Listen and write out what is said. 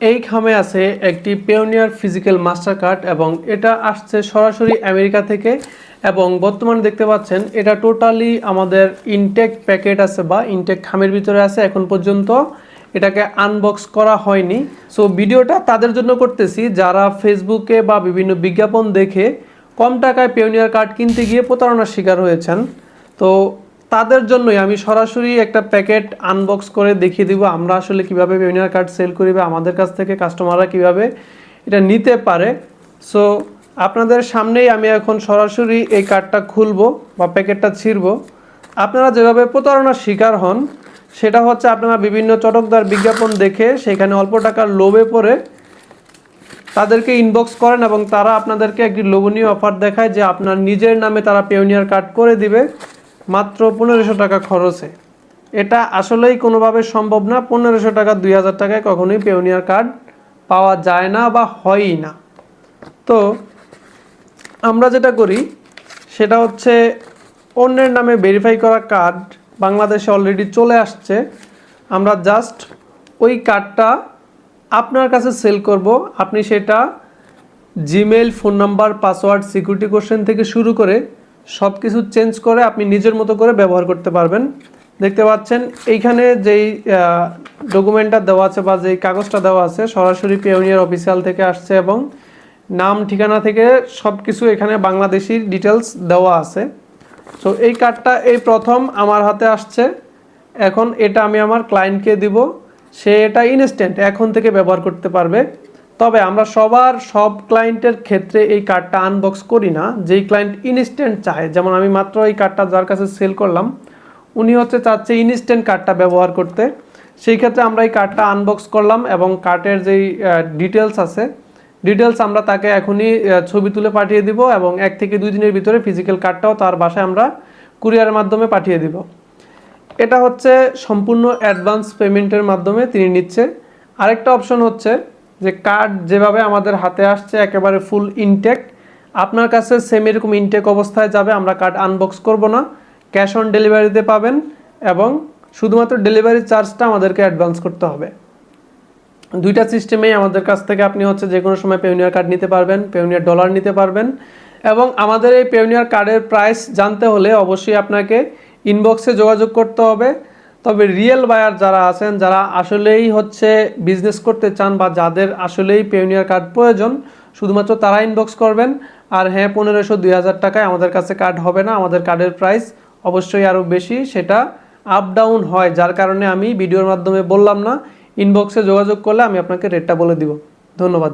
এই খামে আছে একটি পেওনিয়ার ফিজিক্যাল মাস্টার কার্ড এবং এটা আসছে সরাসরি আমেরিকা থেকে এবং বর্তমানে দেখতে পাচ্ছেন এটা টোটালি আমাদের ইনটেক প্যাকেট আছে বা ইনটেক খামের ভিতরে আছে এখন পর্যন্ত। এটাকে আনবক্স করা হয়নি। সো ভিডিওটা তাদের জন্য করতেছি। যারা ফেসবুকে বা বিভিন্ন বিজ্ঞাপন দেখে কম টাকায় পেওনিয়ার কার্ড কিনতে গিয়ে প্রতারণার শিকার হয়েছেন। তো তাদের জন্যই আমি সরাসরি একটা প্যাকেট আনবক্স করে দেখিয়ে দিব আমরা আসলে কীভাবে পেওনিয়ার কার্ড সেল করি বা আমাদের কাছ থেকে কাস্টমাররা কীভাবে এটা নিতে পারে। সো আপনাদের সামনেই আমি এখন সরাসরি এই কার্ডটা খুলবো বা প্যাকেটটা ছিঁড়বো। আপনারা যেভাবে প্রতারণার শিকার হন, সেটা হচ্ছে আপনারা বিভিন্ন চটকদার বিজ্ঞাপন দেখে সেখানে অল্প টাকার লোভে পড়ে তাদেরকে ইনবক্স করেন এবং তারা আপনাদেরকে একটি লোভনীয় অফার দেখায় যে আপনার নিজের নামে তারা পেওনিয়ার কার্ড করে দিবে। মাত্র পনেরোশো টাকা খরচে। এটা আসলেই কোনোভাবে সম্ভব না, পনেরোশো টাকা, দুই হাজার টাকায় কখনোই পেওনিয়ার কার্ড পাওয়া যায় না বা হয়ই না। তো আমরা যেটা করি, সেটা হচ্ছে অন্যের নামে ভেরিফাই করা কার্ড বাংলাদেশে অলরেডি চলে আসছে। আমরা জাস্ট ওই কার্ডটা আপনার কাছে সেল করব। আপনি সেটা Gmail phone number password security question থেকে শুরু করে সব কিছু চেঞ্জ করে আপনি নিজের মতো করে ব্যবহার করতে পারবেন। দেখতে পাচ্ছেন, এইখানে যেই ডকুমেন্টটা দেওয়া আছে বা যেই কাগজটা দেওয়া আছে, সরাসরি পেওনিয়ার অফিসিয়াল থেকে আসছে এবং নাম, ঠিকানা থেকে সব কিছু এখানে বাংলাদেশি ডিটেলস দেওয়া আছে। সো এই কার্ডটা এই প্রথম আমার হাতে আসছে। এখন এটা আমি আমার ক্লায়েন্টকে দিব। সে এটা ইনস্ট্যান্ট এখন থেকে ব্যবহার করতে পারবে। তবে আমরা সবার সব ক্লায়েন্টের ক্ষেত্রে এই কার্ডটা আনবক্স করি না। যেই ক্লায়েন্ট ইনস্ট্যান্ট চায়, যেমন আমি মাত্র এই কার্ডটা যার কাছে সেল করলাম, উনি হচ্ছে চাচ্ছে ইনস্ট্যান্ট কার্ডটা ব্যবহার করতে। সেই ক্ষেত্রে আমরা এই কার্ডটা আনবক্স করলাম এবং কার্ডের যেই ডিটেলস আছে ডিটেলস আমরা তাকে এখনই ছবি তুলে পাঠিয়ে দিব এবং এক থেকে দুই দিনের ভিতরে ফিজিক্যাল কার্ডটাও তার বাসায় আমরা কুরিয়ারের মাধ্যমে পাঠিয়ে দিব। এটা হচ্ছে সম্পূর্ণ অ্যাডভান্স পেমেন্টের মাধ্যমে তিনি নিচ্ছে। আরেকটা অপশন হচ্ছে যে কার্ড যেভাবে আমাদের হাতে আসছে, একেবারে ফুল ইনটেক আপনার কাছে সেম এরকম ইনটেক অবস্থায় যাবে, আমরা কার্ড আনবক্স করব না। ক্যাশ অন ডেলিভারিতে পাবেন এবং শুধুমাত্র ডেলিভারি চার্জটা আমাদেরকে অ্যাডভান্স করতে হবে। দুইটা সিস্টেমেই আমাদের কাছ থেকে আপনি হচ্ছে যে কোনো সময় পেউনিয়ার কার্ড নিতে পারবেন পেউনিয়ার ডলার নিতে পারবেন এবং আমাদের এই পেউনিয়ার কার্ডের প্রাইস জানতে হলে অবশ্যই আপনাকে ইনবক্সে যোগাযোগ করতে হবে। তবে রিয়েল বায়ার যারা আছেন, যারা আসলেই হচ্ছে বিজনেস করতে চান বা যাদের আসলেই পেউনিয়ার কার্ড প্রয়োজন, শুধুমাত্র তারা ইনবক্স করবেন। আর হ্যাঁ পনেরোশো, দুই হাজার টাকায় আমাদের কাছে কার্ড হবে না, আমাদের কার্ডের প্রাইস অবশ্যই আরও বেশি, সেটা আপ ডাউন হয়। যার কারণে আমি ভিডিওর মাধ্যমে বললাম না ইনবক্সে যোগাযোগ করলে আমি আপনাকে রেটটা বলে দিব। ধন্যবাদ।